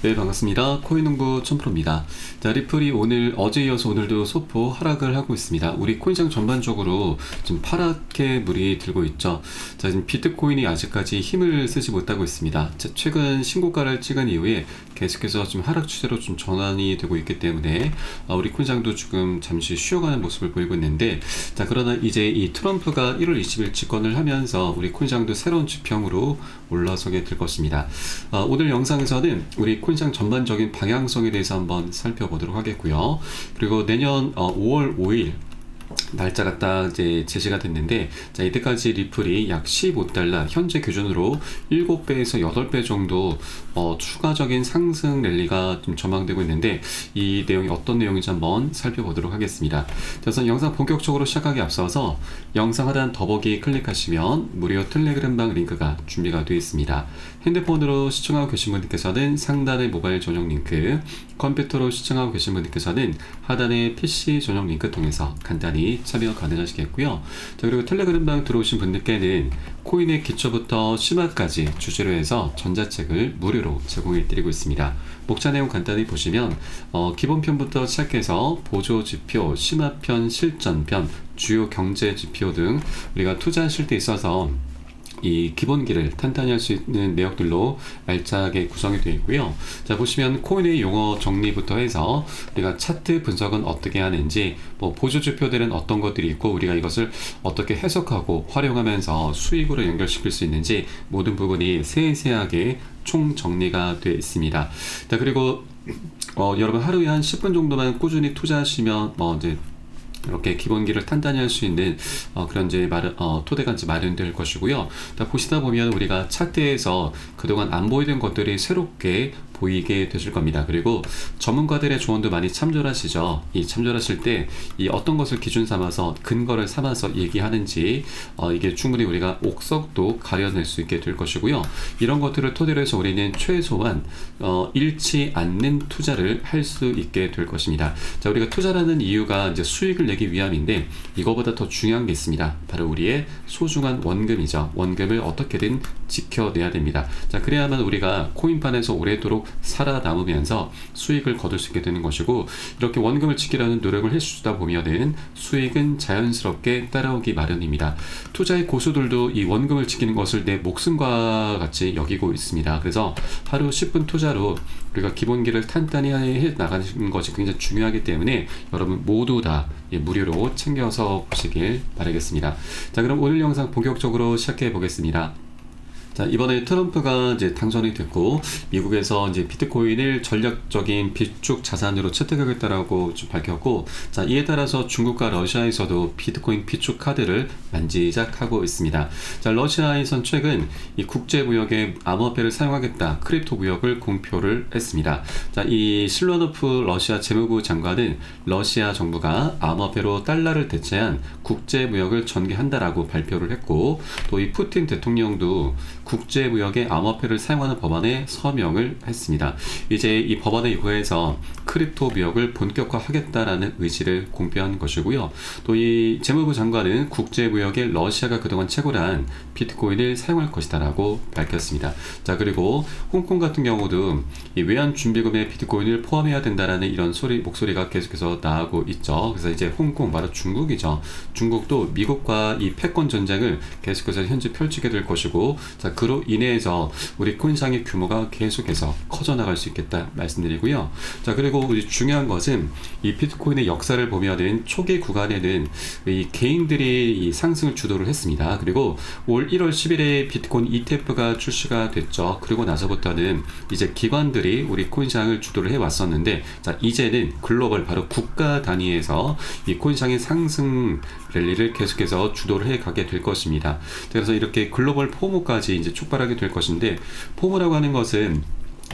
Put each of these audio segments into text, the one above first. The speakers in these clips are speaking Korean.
네 반갑습니다. 코인농부 천프로입니다. 자 리플이 오늘 어제 이어서 오늘도 소폭 하락을 하고 있습니다. 우리 코인장 전반적으로 좀 파랗게 물이 들고 있죠. 자 지금 비트코인이 아직까지 힘을 쓰지 못하고 있습니다. 자, 최근 신고가를 찍은 이후에 계속해서 좀 하락 추세로 좀 전환이 되고 있기 때문에 어, 우리 코인장도 지금 잠시 쉬어가는 모습을 보이고 있는데 자 그러나 이제 이 트럼프가 1월 20일 집권을 하면서 우리 코인장도 새로운 지평으로 올라서게 될 것입니다. 어, 오늘 영상에서는 우리 코인장 전반적인 방향성에 대해서 한번 살펴보도록 하겠고요. 그리고 내년 어, 5월 5일 날짜가 딱 이제 제시가 됐는데 자 이때까지 리플이 약 15달러 현재 기준으로 7배에서 8배 정도 어, 추가적인 상승 랠리가 좀 전망되고 있는데 이 내용이 어떤 내용인지 한번 살펴보도록 하겠습니다. 그래서 영상 본격적으로 시작하기 앞서서 영상 하단 더보기 클릭하시면 무료 텔레그램방 링크가 준비가 되어 있습니다. 핸드폰으로 시청하고 계신 분들께서는 상단의 모바일 전용 링크, 컴퓨터로 시청하고 계신 분들께서는 하단의 PC 전용 링크 통해서 간단히 참여 가능하시겠고요. 자, 그리고 텔레그램방 들어오신 분들께는 코인의 기초부터 심화까지 주제로 해서 전자책을 무료로 제공해 드리고 있습니다. 목차 내용 간단히 보시면 어, 기본편부터 시작해서 보조 지표, 심화편, 실전편, 주요 경제 지표 등 우리가 투자하실 때 있어서 이 기본기를 탄탄히 할 수 있는 내역들로 알차게 구성이 되어 있고요. 자 보시면 코인의 용어 정리부터 해서 우리가 차트 분석은 어떻게 하는지, 뭐 보조 지표들은 어떤 것들이 있고 우리가 이것을 어떻게 해석하고 활용하면서 수익으로 연결시킬 수 있는지 모든 부분이 세세하게 총 정리가 되어 있습니다. 자 그리고 어, 여러분 하루에 한 10분 정도만 꾸준히 투자하시면 뭐 이제 이렇게 기본기를 탄탄히 할 수 있는 어, 그런 이제 마련, 어, 토대가 이제 마련될 것이고요. 보시다 보면 우리가 차트에서 그동안 안 보이던 것들이 새롭게 보이게 되실 겁니다. 그리고 전문가들의 조언도 많이 참조하시죠. 이 참조하실 때 이 어떤 것을 기준 삼아서 근거를 삼아서 얘기하는지 어, 이게 충분히 우리가 옥석도 가려낼 수 있게 될 것이고요. 이런 것들을 토대로 해서 우리는 최소한 어, 잃지 않는 투자를 할 수 있게 될 것입니다. 자, 우리가 투자라는 이유가 이제 수익을 내기 위함인데 이거보다 더 중요한 게 있습니다. 바로 우리의 소중한 원금이죠. 원금을 어떻게든 지켜내야 됩니다. 자, 그래야만 우리가 코인판에서 오래도록 살아남으면서 수익을 거둘 수 있게 되는 것이고 이렇게 원금을 지키려는 노력을 해주다 보면은 수익은 자연스럽게 따라오기 마련입니다. 투자의 고수들도 이 원금을 지키는 것을 내 목숨과 같이 여기고 있습니다. 그래서 하루 10분 투자로 우리가 기본기를 탄탄히 해 나가는 것이 굉장히 중요하기 때문에 여러분 모두 다 무료로 챙겨서 보시길 바라겠습니다. 자, 그럼 오늘 영상 본격적으로 시작해 보겠습니다. 자, 이번에 트럼프가 이제 당선이 됐고 미국에서 이제 비트코인을 전략적인 비축 자산으로 채택하겠다라고 좀 밝혔고 자, 이에 따라서 중국과 러시아에서도 비트코인 비축 카드를 만지작하고 있습니다. 자, 러시아에선 최근 이 국제 무역에 암호화폐를 사용하겠다 크립토 무역을 공표를 했습니다. 자, 이 실로노프 러시아 재무부 장관은 러시아 정부가 암호화폐로 달러를 대체한 국제 무역을 전개한다라고 발표를 했고 또 이 푸틴 대통령도 국제무역의 암호화폐를 사용하는 법안에 서명을 했습니다. 이제 이 법안에 의해서 크립토 무역을 본격화하겠다라는 의지를 공표한 것이고요. 또 이 재무부 장관은 국제무역에 러시아가 그동안 채굴한 비트코인을 사용할 것이다라고 밝혔습니다. 자 그리고 홍콩 같은 경우도 이 외환 준비금에 비트코인을 포함해야 된다라는 이런 소리 목소리가 계속해서 나오고 있죠. 그래서 이제 홍콩 바로 중국이죠. 중국도 미국과 이 패권 전쟁을 계속해서 현재 펼치게 될 것이고 자 그로 인해서 우리 코인상의 규모가 계속해서 커져 나갈 수 있겠다 말씀드리고요. 자 그리고 우리 중요한 것은 이 비트코인의 역사를 보면은 초기 구간에는 이 개인들이 이 상승을 주도를 했습니다. 그리고 올 1월 10일에 비트코인 ETF가 출시가 됐죠. 그리고 나서부터는 이제 기관들이 우리 코인상을 주도를 해 왔었는데 자 이제는 글로벌 바로 국가 단위에서 이 코인상의 상승 랠리를 계속해서 주도를 해 가게 될 것입니다. 그래서 이렇게 글로벌 포모까지 이제 촉발하게 될 것인데 포모라고 하는 것은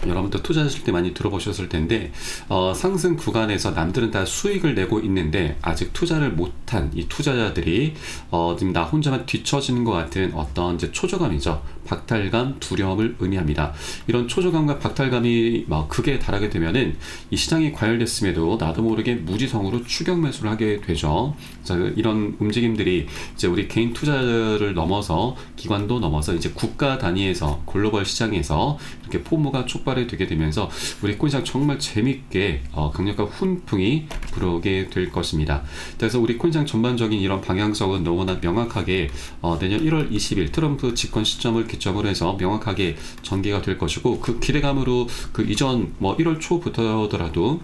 여러분도 투자하실 때 많이 들어보셨을 텐데 어, 상승 구간에서 남들은 다 수익을 내고 있는데 아직 투자를 못한 이 투자자들이 어, 지금 나 혼자만 뒤처지는 것 같은 어떤 이제 초조감이죠 박탈감, 두려움을 의미합니다. 이런 초조감과 박탈감이 막 극에 달하게 되면은 이 시장이 과열됐음에도 나도 모르게 무지성으로 추격 매수를 하게 되죠. 자, 이런 움직임들이 이제 우리 개인 투자를 넘어서 기관도 넘어서 이제 국가 단위에서 글로벌 시장에서 이렇게 포모가 촉 발이 되게 되면서 우리 코인시장 정말 재밌게 어, 강력한 훈풍이 불어오게 될 것입니다. 그래서 우리 코인시장 전반적인 이런 방향성은 너무나 명확하게 어, 내년 1월 20일 트럼프 집권 시점을 기점으로 해서 명확하게 전개가 될 것이고 그 기대감으로 그 이전 뭐 1월 초부터더라도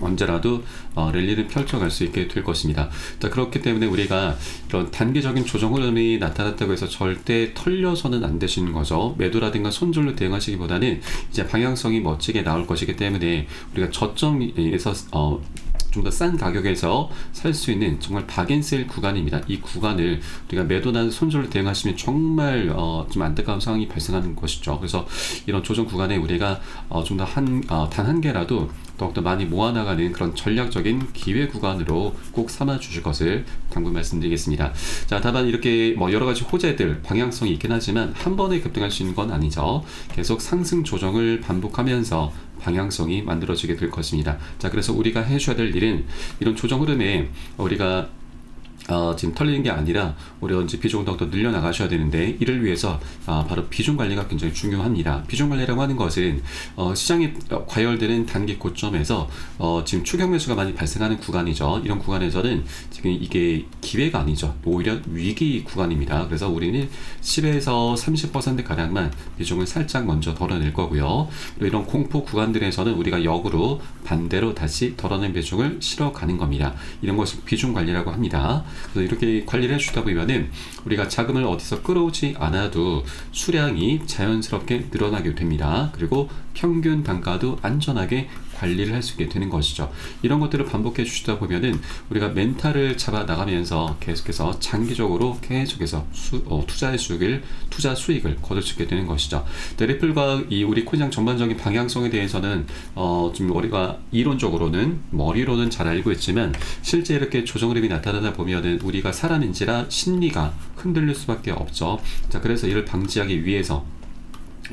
언제라도 어, 랠리를 펼쳐갈 수 있게 될 것입니다. 자, 그렇기 때문에 우리가 이런 단기적인 조정 흐름이 나타났다고 해서 절대 털려서는 안 되시는 거죠. 매도라든가 손절로 대응하시기보다는 이제 방향성이 멋지게 나올 것이기 때문에 우리가 저점에서 어, 좀 더 싼 가격에서 살 수 있는 정말 박앤셀 구간입니다. 이 구간을 우리가 매도나 손절로 대응하시면 정말 어, 좀 안타까운 상황이 발생하는 것이죠. 그래서 이런 조정 구간에 우리가 어, 좀 더 한 단한 개라도 더욱더 많이 모아나가는 그런 전략적인 기회 구간으로 꼭 삼아 주실 것을 당부 말씀드리겠습니다. 자, 다만 이렇게 뭐 여러 가지 호재들, 방향성이 있긴 하지만 한 번에 급등할 수 있는 건 아니죠. 계속 상승 조정을 반복하면서 방향성이 만들어지게 될 것입니다. 자, 그래서 우리가 해줘야 될 일은 이런 조정 흐름에 우리가 어, 지금 털리는 게 아니라 우리가 이제 비중을 더욱더 늘려나가셔야 되는데 이를 위해서 어, 바로 비중 관리가 굉장히 중요합니다. 비중 관리라고 하는 것은 어, 시장이 과열되는 단기 고점에서 어, 지금 추격 매수가 많이 발생하는 구간이죠. 이런 구간에서는 지금 이게 기회가 아니죠. 오히려 위기 구간입니다. 그래서 우리는 10에서 30% 가량만 비중을 살짝 먼저 덜어낼 거고요. 이런 공포 구간들에서는 우리가 역으로 반대로 다시 덜어낸 비중을 실어가는 겁니다. 이런 것을 비중 관리라고 합니다. 그래서 이렇게 관리를 해주다 보면은 우리가 자금을 어디서 끌어오지 않아도 수량이 자연스럽게 늘어나게 됩니다. 그리고 평균 단가도 안전하게 관리를 할 수 있게 되는 것이죠. 이런 것들을 반복해 주시다 보면은 우리가 멘탈을 잡아 나가면서 계속해서 장기적으로 계속해서 수, 어, 투자의 수익을 투자 수익을 거둘 수 있게 되는 것이죠. 레플과 이 우리 코인장 전반적인 방향성에 대해서는 어, 좀 우리가 이론적으로는 머리로는 잘 알고 있지만 실제 이렇게 조정 흐름이 나타나다 보면은 우리가 사람인지라 심리가 흔들릴 수밖에 없죠. 자, 그래서 이를 방지하기 위해서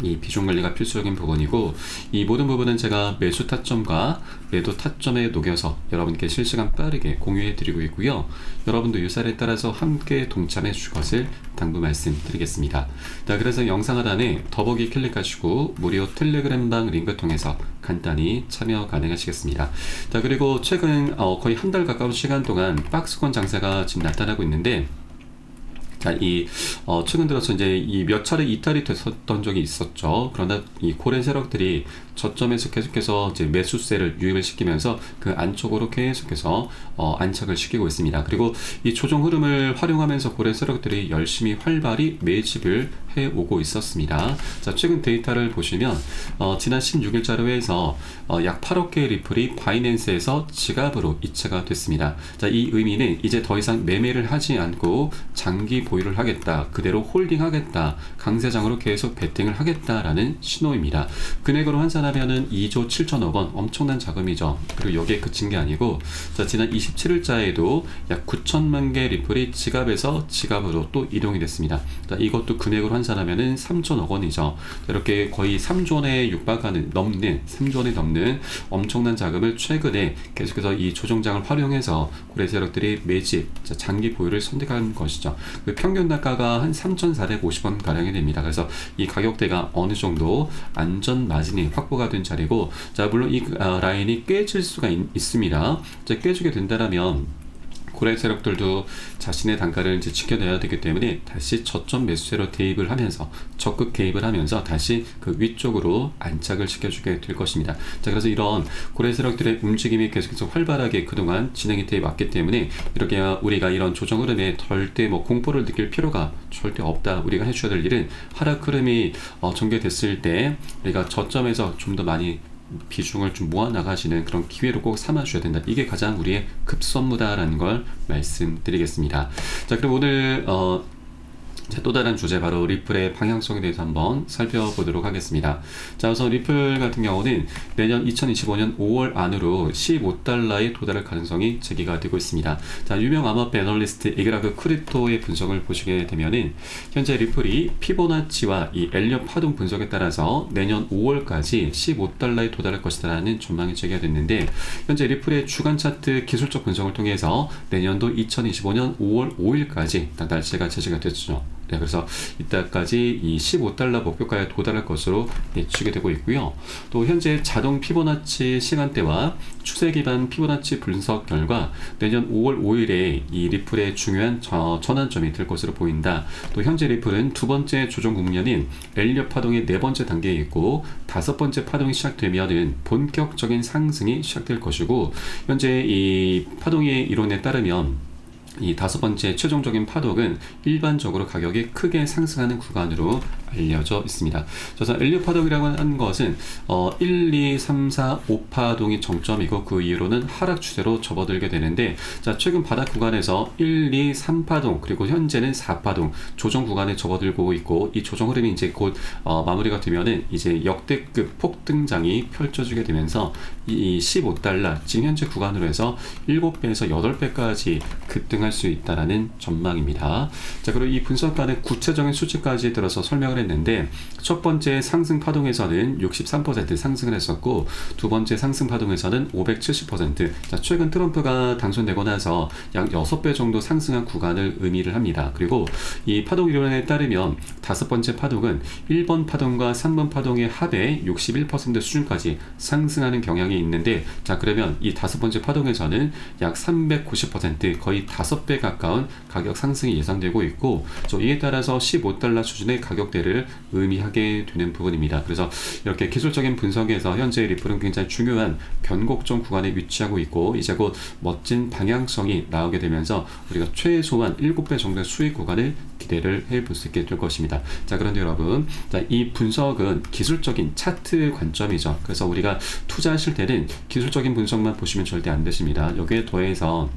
이 비중 관리가 필수적인 부분이고 이 모든 부분은 제가 매수 타점과 매도 타점에 녹여서 여러분께 실시간 빠르게 공유해 드리고 있고요. 여러분도 유사에 따라서 함께 동참해 주실 것을 당부 말씀드리겠습니다. 자, 그래서 영상 하단에 더보기 클릭하시고 무료 텔레그램방 링크 통해서 간단히 참여 가능하시겠습니다. 자, 그리고 최근 어, 거의 한 달 가까운 시간 동안 박스권 장세가 지금 나타나고 있는데 이 어, 최근 들어서 이제 이 몇 차례 이탈이 됐었던 적이 있었죠. 그러나 이 고래 세력들이 저점에서 계속해서 이제 매수세를 유입을 시키면서 그 안쪽으로 계속해서 어, 안착을 시키고 있습니다. 그리고 이 조정 흐름을 활용하면서 고래 세력들이 열심히 활발히 매집을 해 오고 있었습니다. 자, 최근 데이터를 보시면 어, 지난 16일 자료에서 어, 약 8억 개의 리플이 바이낸스에서 지갑으로 이체가 됐습니다. 자, 이 의미는 이제 더 이상 매매를 하지 않고 장기 보유를 하겠다. 그대로 홀딩하겠다. 강세장으로 계속 베팅을 하겠다라는 신호입니다. 금액으로 환산하면은 2조 7천억 원 엄청난 자금이죠. 그리고 여기에 그친 게 아니고 자, 지난 27일자에도 약 9천만 개 리플이 지갑에서 지갑으로 또 이동이 됐습니다. 자, 이것도 금액으로 환산 하면은 3천억 원이죠. 이렇게 거의 3조 원에 육박하는 넘는 3조 원에 넘는 엄청난 자금을 최근에 계속해서 이 조정장을 활용해서 고래 세력들이 매집 장기 보유를 선택한 것이죠. 그 평균 단가가 한 3,450원 가량이 됩니다. 그래서 이 가격대가 어느 정도 안전 마진이 확보가 된 자리고 자 물론 이 아, 라인이 깨질 수가 있, 습니다 깨지게 된다면 고래 세력들도 자신의 단가를 이제 지켜내야 되기 때문에 다시 저점 매수세로 대입을 하면서 적극 개입을 하면서 다시 그 위쪽으로 안착을 시켜주게 될 것입니다. 자, 그래서 이런 고래 세력들의 움직임이 계속해서 활발하게 그동안 진행이 되어 왔기 때문에 이렇게 우리가 이런 조정 흐름에 절대 뭐 공포를 느낄 필요가 절대 없다. 우리가 해줘야 될 일은 하락 흐름이 어, 전개됐을 때 우리가 저점에서 좀 더 많이 비중을 좀 모아 나가시는 그런 기회로 꼭 삼아 주셔야 된다. 이게 가장 우리의 급선무다라는 걸 말씀드리겠습니다. 자, 그럼 오늘 어 자, 또 다른 주제 바로 리플의 방향성에 대해서 한번 살펴보도록 하겠습니다. 자, 우선 리플 같은 경우는 내년 2025년 5월 안으로 15달러에 도달할 가능성이 제기가 되고 있습니다. 자, 유명 암호화 애널리스트 에그라그 크립토의 분석을 보시게 되면은 현재 리플이 피보나치와 이 엘리엇 파동 분석에 따라서 내년 5월까지 15달러에 도달할 것이다라는 전망이 제기가 됐는데 현재 리플의 주간 차트 기술적 분석을 통해서 내년도 2025년 5월 5일까지 날짜가 제시가 됐죠. 네, 그래서 이때까지 이 15달러 목표가에 도달할 것으로 예측이 되고 있고요. 또 현재 자동 피보나치 시간대와 추세 기반 피보나치 분석 결과 내년 5월 5일에 이 리플의 중요한 저, 전환점이 될 것으로 보인다. 또 현재 리플은 두 번째 조정 국면인 엘리엇 파동의 네 번째 단계에 있고 다섯 번째 파동이 시작되면은 본격적인 상승이 시작될 것이고 현재 이 파동의 이론에 따르면 이 다섯 번째 최종적인 파동은 일반적으로 가격이 크게 상승하는 구간으로 알려져 있습니다. 그래서 엘리엇 파동이라고 하는 것은 어 1, 2, 3, 4, 5파동이 정점이고 그 이후로는 하락 추세로 접어들게 되는데 자 최근 바닥 구간에서 1, 2, 3파동 그리고 현재는 4파동 조정 구간에 접어들고 있고 이 조정 흐름이 이제 곧 어, 마무리가 되면은 이제 역대급 폭등장이 펼쳐지게 되면서 이 15달러 지금 현재 구간으로 해서 7배에서 8배까지 급등할 수 있다라는 전망입니다. 자 그리고 이 분석가는 구체적인 수치까지 들어서 설명을 했는데 첫 번째 상승 파동에서는 63% 상승을 했었고 두 번째 상승 파동에서는 570%. 자, 최근 트럼프가 당선되고 나서 약 6배 정도 상승한 구간을 의미를 합니다. 그리고 이 파동 이론에 따르면 다섯 번째 파동은 1번 파동과 3번 파동의 합의 61% 수준까지 상승하는 경향이 있는데 자, 그러면 이 다섯 번째 파동에서는 약 390% 거의 5배 가까운 가격 상승이 예상되고 있고 이에 따라서 15달러 수준의 가격대를 가치를 의미하게 되는 부분입니다. 그래서 이렇게 기술적인 분석에서 현재 리플은 굉장히 중요한 변곡점 구간에 위치하고 있고 이제 곧 멋진 방향성이 나오게 되면서 우리가 최소한 7배 정도의 수익 구간을 기대를 해볼 수 있게 될 것입니다. 자, 그런데 여러분, 자, 이 분석은 기술적인 차트 관점이죠. 그래서 우리가 투자하실 때는 기술적인 분석만 보시면 절대 안 되십니다. 여기에 더해서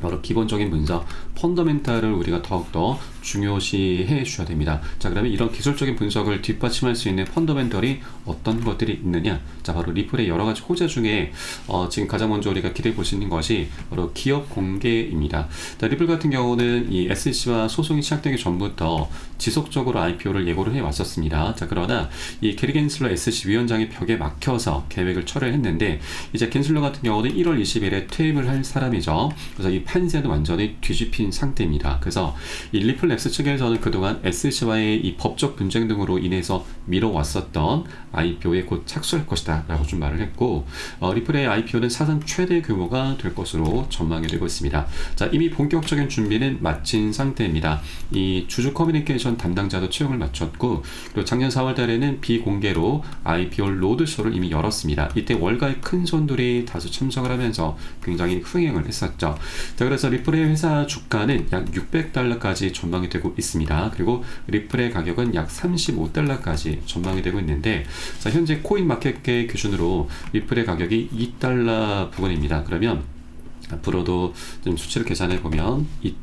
바로 기본적인 분석, 펀더멘탈을 우리가 더욱더 중요시 해 주셔야 됩니다. 자, 그러면 이런 기술적인 분석을 뒷받침할 수 있는 펀더멘털이 어떤 것들이 있느냐? 자, 바로 리플의 여러 가지 호재 중에 어, 지금 가장 먼저 우리가 수 있는 것이 바로 기업 공개입니다. 자, 리플 같은 경우는 이 SEC와 소송이 시작되기 전부터 지속적으로 IPO를 예고를 해 왔었습니다. 자, 그러나 이 게리 겐슬러 SEC 위원장의 벽에 막혀서 계획을 철회했는데 이제 겐슬러 같은 경우는 1월 20일에 퇴임을 할 사람이죠. 그래서 이 판세는 완전히 뒤집힌 상태입니다. 그래서 이 리플 넥스 측에서는 그동안 SC와의 이 법적 분쟁 등으로 인해서 미뤄왔었던 IPO에 곧 착수할 것이다 라고 좀 말을 했고 어, 리플의 IPO는 사상 최대 규모가 될 것으로 전망이 되고 있습니다. 자 이미 본격적인 준비는 마친 상태입니다. 이 주주 커뮤니케이션 담당자도 채용을 마쳤고 그리고 작년 4월 달에는 비공개로 IPO 로드쇼를 이미 열었습니다. 이때 월가의 큰 손들이 다수 참석을 하면서 굉장히 흥행을 했었죠. 자 그래서 리플의 회사 주가는 약 600달러까지 전망 전망이 되고 있습니다. 그리고 리플의 가격은 약 35달러까지 전망이 되고 있는데 자, 현재 코인 마켓계 기준으로 리플의 가격이 2달러 부근입니다. 그러면 앞으로도 좀 수치를 계산해 보면 2.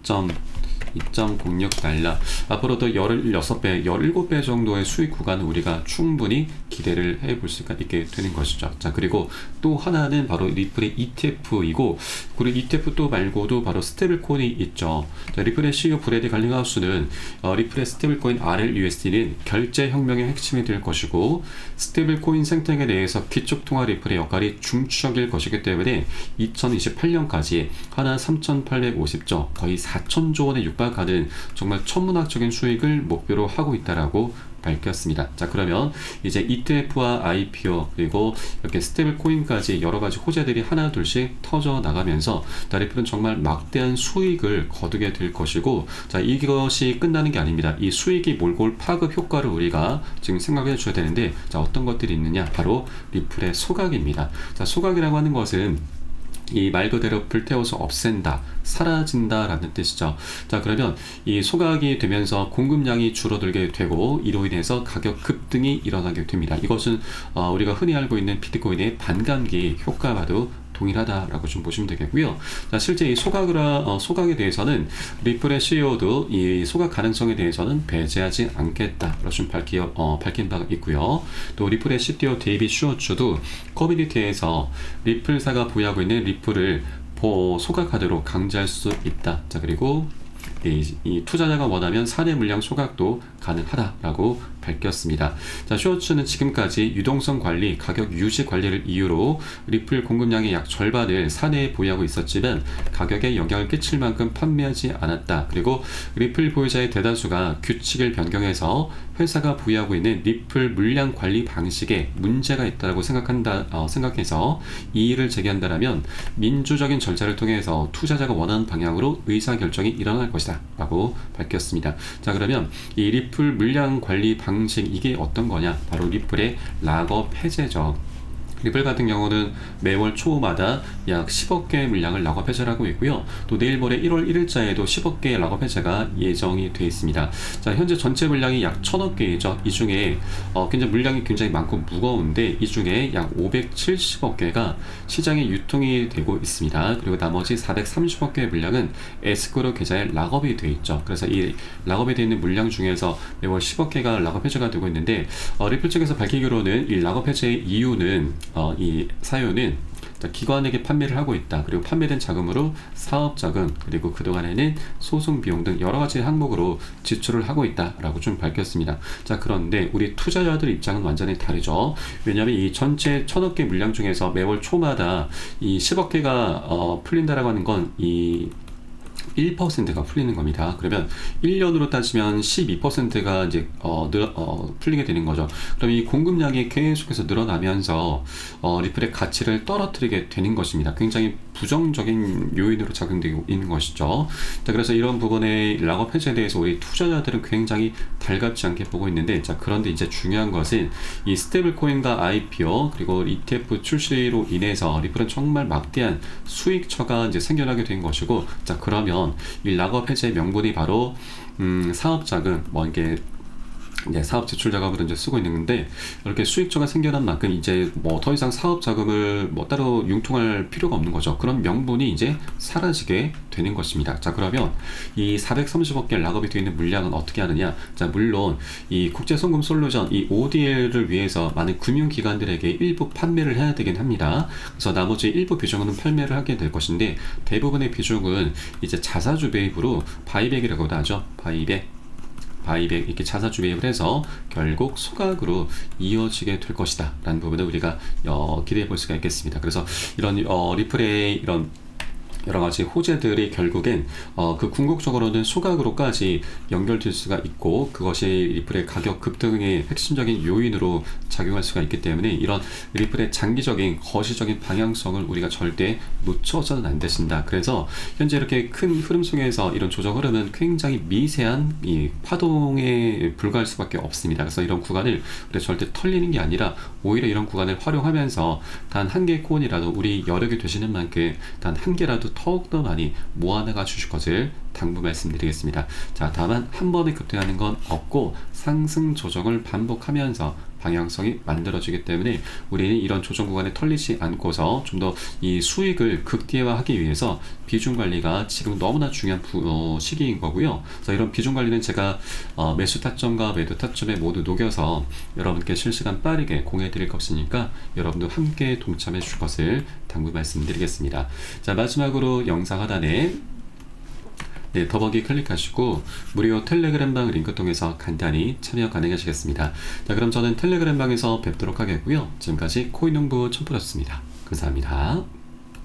2.06달러 앞으로도 16배, 17배 정도의 수익 구간을 우리가 충분히 기대를 해볼 수가 있게 되는 것이죠. 자, 그리고 또 하나는 바로 리플의 ETF이고 그리고 ETF 또 말고도 바로 스테이블 코인이 있죠. 자, 리플의 CEO 브래디 갈링하우스는 어, 리플의 스테이블 코인 RLUSD는 결제 혁명의 핵심이 될 것이고 스테이블 코인 생태계 내에서 기축 통화 리플의 역할이 중추적일 것이기 때문에 2028년까지 하나 3,850조 거의 4천조 원의 육 육박하는 정말 천문학적인 수익을 목표로 하고 있다라고 밝혔습니다. 자 그러면 이제 ETF와 IPO 그리고 이렇게 스테이블 코인까지 여러 가지 호재들이 하나 둘씩 터져 나가면서 다리플은 정말 막대한 수익을 거두게 될 것이고 자 이것이 끝나는 게 아닙니다. 이 수익이 몰고 올 파급 효과를 우리가 지금 생각해 줘야 되는데 자 어떤 것들이 있느냐 바로 리플의 소각입니다. 자 소각이라고 하는 것은 이 말 그대로 불태워서 없앤다, 사라진다라는 뜻이죠. 자, 그러면 이 소각이 되면서 공급량이 줄어들게 되고 이로 인해서 가격 급등이 일어나게 됩니다. 이것은 어, 우리가 흔히 알고 있는 비트코인의 반감기 효과와도 동일하다라고 좀 보시면 되겠고요. 자, 실제 이 소각을 어, 소각에 대해서는 리플의 CEO도 이 소각 가능성에 대해서는 배제하지 않겠다라고 좀 밝히, 어, 밝힌 바가 있고요. 또 리플의 CTO 데이비 슈어츠도 커뮤니티에서 리플사가 보유하고 있는 리플을 소각하도록 강제할 수 있다. 자 그리고 이, 이 투자자가 원하면 사내 물량 소각도 가능하다라고 밝혔습니다. 자, 쇼츠는 지금까지 유동성 관리, 가격 유지 관리를 이유로 리플 공급량의 약 절반을 사내에 보유하고 있었지만 가격에 영향을 끼칠 만큼 판매하지 않았다. 그리고 리플 보유자의 대다수가 규칙을 변경해서 회사가 보유하고 있는 리플 물량 관리 방식에 문제가 있다고 생각한다 어, 생각해서 이의를 제기한다라면 민주적인 절차를 통해서 투자자가 원하는 방향으로 의사 결정이 일어날 것이다 라고 밝혔습니다. 자 그러면 이 리플 물량 관리 방식 이게 어떤 거냐? 바로 리플의 락업 해제죠. 리플 같은 경우는 매월 초마다 약 10억 개의 물량을 락업 해제를 하고 있고요. 또 내일 모레 1월 1일자에도 10억 개의 락업 해제가 예정이 되어 있습니다. 자, 현재 전체 물량이 약 1000억 개이죠. 이 중에 어, 굉장히 물량이 굉장히 많고 무거운데 이 중에 약 570억 개가 시장에 유통이 되고 있습니다. 그리고 나머지 430억 개의 물량은 에스크로 계좌에 락업이 되어 있죠. 그래서 이 락업이 되어 있는 물량 중에서 매월 10억 개가 락업 해제가 되고 있는데 어, 리플 측에서 밝히기로는 이 락업 해제의 이유는 어, 이 사유는 기관에게 판매를 하고 있다. 그리고 판매된 자금으로 사업 자금 그리고 그동안에는 소송 비용 등 여러 가지 항목으로 지출을 하고 있다라고 좀 밝혔습니다. 자 그런데 우리 투자자들 입장은 완전히 다르죠. 왜냐하면 이 전체 천억 개 물량 중에서 매월 초마다 이 10억 개가 어, 풀린다라고 하는 건이 1%가 풀리는 겁니다. 그러면 1년으로 따지면 12%가 이제 어, 늘, 어, 풀리게 되는 거죠. 그럼 이 공급량이 계속해서 늘어나면서 어, 리플의 가치를 떨어뜨리게 되는 것입니다. 굉장히 부정적인 요인으로 작용되고 있는 것이죠. 자, 그래서 이런 부분의 락업 해제에 대해서 우리 투자자들은 굉장히 달갑지 않게 보고 있는데, 자, 그런데 이제 중요한 것은 이 스테이블 코인과 IPO 그리고 ETF 출시로 인해서 리플은 정말 막대한 수익처가 이제 생겨나게 된 것이고, 자, 그러면 이 락업 해제 명분이 바로 음, 사업 자금, 뭐 이게 이제 사업 제출 작업을 이제 쓰고 있는 건데 이렇게 수익처가 생겨난 만큼 이제 뭐 더 이상 사업 자금을 뭐 따로 융통할 필요가 없는 거죠. 그런 명분이 이제 사라지게 되는 것입니다. 자 그러면 이 430억 개 락업이 되어 있는 물량은 어떻게 하느냐? 자 물론 이 국제송금 솔루션 이 ODL을 위해서 많은 금융기관들에게 일부 판매를 해야 되긴 합니다. 그래서 나머지 일부 비중은 판매를 하게 될 것인데 대부분의 비중은 이제 자사주 배입으로 바이백이라고도 하죠. 바이백 바이백 이렇게 자사주 매입을 해서 결국 소각으로 이어지게 될 것이다. 라는 부분을 우리가 어, 기대해 볼 수가 있겠습니다. 그래서 이런 어, 리플의 이런 여러 가지 호재들이 결국엔 어, 그 궁극적으로는 소각으로까지 연결될 수가 있고 그것이 리플의 가격 급등의 핵심적인 요인으로 작용할 수가 있기 때문에 이런 리플의 장기적인 거시적인 방향성을 우리가 절대 놓쳐서는 안 되신다. 그래서 현재 이렇게 큰 흐름 속에서 이런 조정 흐름은 굉장히 미세한 이 파동에 불과할 수밖에 없습니다. 그래서 이런 구간을 우리가 절대 털리는 게 아니라 오히려 이런 구간을 활용하면서 단 한 개의 코인이라도 우리 여력이 되시는 만큼 단 한 개라도 더욱더 많이 모아나가 주실 것을 당부 말씀드리겠습니다. 자, 다만 한 번에 급등하는 건 없고 상승 조정을 반복하면서 방향성이 만들어지기 때문에 우리는 이런 조정 구간에 털리지 않고서 좀 더 이 수익을 극대화하기 위해서 비중 관리가 지금 너무나 중요한 부, 어, 시기인 거고요. 그래서 이런 비중 관리는 제가 어, 매수 타점과 매도 타점에 모두 녹여서 여러분께 실시간 빠르게 공유해 드릴 것이니까 여러분도 함께 동참해 주실 것을 당부 말씀드리겠습니다. 자, 마지막으로 영상 하단에 네, 더보기 클릭하시고 무료 텔레그램 방 링크 통해서 간단히 참여 가능하시겠습니다. 자, 그럼 저는 텔레그램 방에서 뵙도록 하겠고요. 지금까지 코인농부 첨프였습니다. 감사합니다.